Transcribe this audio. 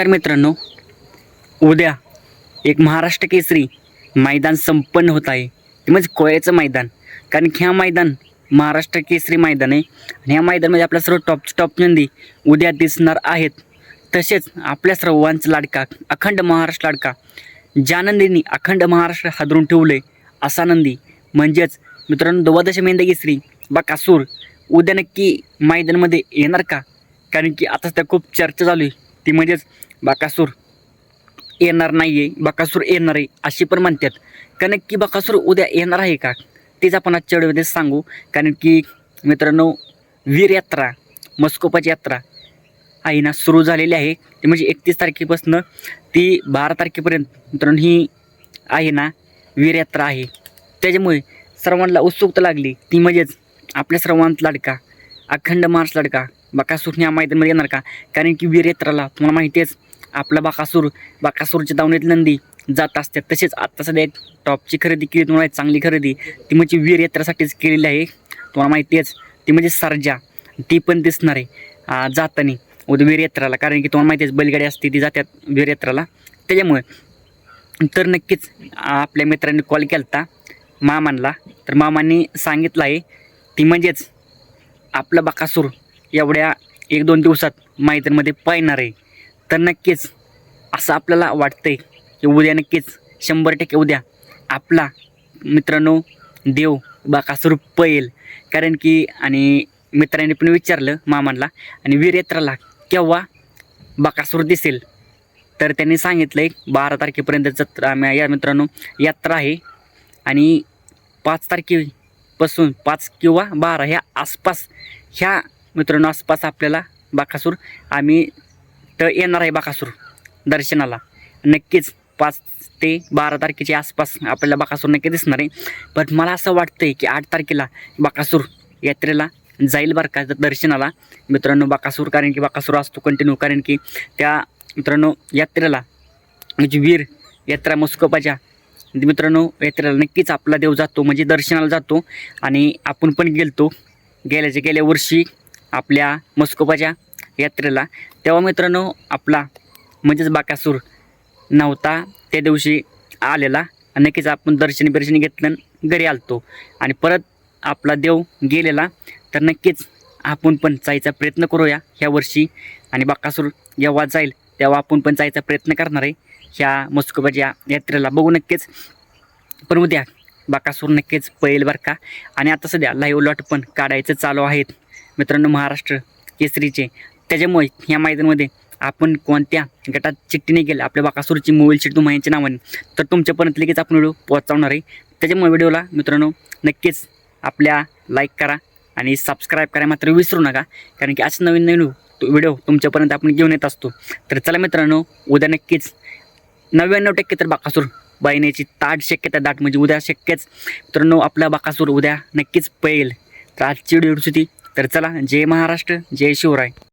नमस्कार मित्रांनो. उद्या एक महाराष्ट्र केसरी मैदान संपन्न होत आहे. ते म्हणजे कोयाचं मैदान. कारण की ह्या मैदान महाराष्ट्र केसरी मैदान आहे. आणि ह्या मैदानामध्ये आपल्या सर्व टॉप टॉप नंदी उद्या दिसणार आहेत. तसेच आपल्या सर्वांचा लाडका अखंड महाराष्ट्र लाडका ज्या नंदींनी अखंड महाराष्ट्र हादरून ठेवले असा नंदी. म्हणजेच मित्रांनो द्वादश मेंद केसरी बकासूर उद्या नक्की मैदानामध्ये येणार का? कारण की आता त्या खूप चर्चा चालू आहे. ती म्हणजेच बाकासूर येणार नाही आहे बकासूर येणार आहे अशी पण म्हणतात. कारण की बकासूर उद्या येणार आहे का? तेच आपण आजच्या व्हिडिओमध्ये सांगू. कारण की मित्रांनो वीर यात्रा मस्कोपाची यात्रा आहे ना सुरू झालेली आहे. ती म्हणजे एकतीस तारखेपासून ती बारा तारखेपर्यंत मित्रांनो ही आहे ना वीर यात्रा आहे. त्याच्यामुळे सर्वांना उत्सुकता लागली. ती म्हणजेच आपल्या सर्वांत लाडका अखंड मार्च लाडका बकासूर ह्या मैदानमध्ये येणार का? कारण की वीर यात्राला तुम्हाला माहिती आहेच आपला बाकासूर बाकासूरच्या दावणीत नंदी जात असते तसेच आत्ता सध्या एक टॉपची खरेदी केली तुम्हाला चांगली खरेदी. ती म्हणजे वीर यात्रासाठीच केलेली आहे. तुम्हाला माहिती आहेच ती म्हणजे सरजा. ती पण दिसणार आहे जाताना जातानी. उद्या वीर यात्राला कारण की तुम्हाला माहिती आहे बैलगाडी असते ती जातात वीर यात्राला. त्याच्यामुळे तर नक्कीच आपल्या मित्रांनी कॉल केला होता मामांना. तर मामांनी सांगितलं आहे ती म्हणजेच आपला बाकासूर एवढ्या एक दोन दिवसात मैदानामध्ये पाहणार आहे. तर नक्कीच असं आपल्याला वाटतंय की उद्या नक्कीच शंभर टक्के उद्या आपला मित्रांनो देव बाकासूर पळेल. कारण की आणि मित्रांनी पण विचारलं मामांना आणि वीरयात्राला केव्हा बाकासूर दिसेल? तर त्यांनी सांगितलं आहे बारा तारखेपर्यंत जत्रा या मित्रांनो यात्रा आहे. आणि पाच तारखेपासून पाच किंवा बारा ह्या आसपास ह्या मित्रांनो आसपास आपल्याला बाकासूर आम्ही तर येणार आहे बाकासूर दर्शनाला. नक्कीच पाच ते बारा तारखेच्या आसपास आपल्याला बाकासूर नक्की दिसणार आहे. पण मला असं वाटतं आहे की आठ तारखेला बाकासूर यात्रेला जाईल बरं का दर्शनाला. मित्रांनो बाकासूर कारण की बाकासूर असतो कंटिन्यू कारण की त्या मित्रांनो यात्रेला म्हणजे वीर यात्रा मस्कोपाच्या मित्रांनो यात्रेला नक्कीच आपला देव जातो म्हणजे दर्शनाला जातो. आणि आपण पण गेलतो. गेल्याच्या गेल्या वर्षी आपल्या मस्कोपाच्या यात्रेला. तेव्हा मित्रांनो आपला म्हणजेच बाकासूर नव्हता. त्या दिवशी आलेला नक्कीच आपण दर्शनी बिर्शन घेतलं घरी आलतो. आणि परत आपला देव गेलेला. तर नक्कीच आपण पण जायचा प्रयत्न करूया ह्या वर्षी. आणि बाकासूर जेव्हा जाईल तेव्हा आपण पण जायचा प्रयत्न करणार आहे ह्या मस्कोबाच्या यात्रेला. बघू नक्कीच. पण उद्या बाकासूर नक्कीच पळेल बरं का. आणि आता सध्या लाईव्ह लॉट पण काढायचं चालू आहेत. मित्रांनो महाराष्ट्र केसरीचे. त्याच्यामुळे ह्या मैदानामध्ये आपण कोणत्या गटात चिठ्ठी नाही आपल्या बाकासूरची मोबाईल शीट तुम्हाला यांच्या नावाने. तर तुमच्यापर्यंत लगेच आपण व्हिडिओ पोहोचवणार आहे. त्याच्यामुळे व्हिडिओला मित्रांनो नक्कीच आपल्या लाईक करा आणि सबस्क्राईब करा मात्र विसरू नका. कारण की असं नवीन नवीन व्हिडिओ तुमच्यापर्यंत आपण घेऊन येत असतो. तर चला मित्रांनो उद्या नक्कीच नव्याण्णव टक्के तर बाकासूर बायण्याची ताट शक्यता दाट म्हणजे उद्या शक्यच मित्रांनो आपला बाकासूर उद्या नक्कीच पळेल. तर आजची व्हिडिओ होती. तर चला जय महाराष्ट्र जय शिवराय.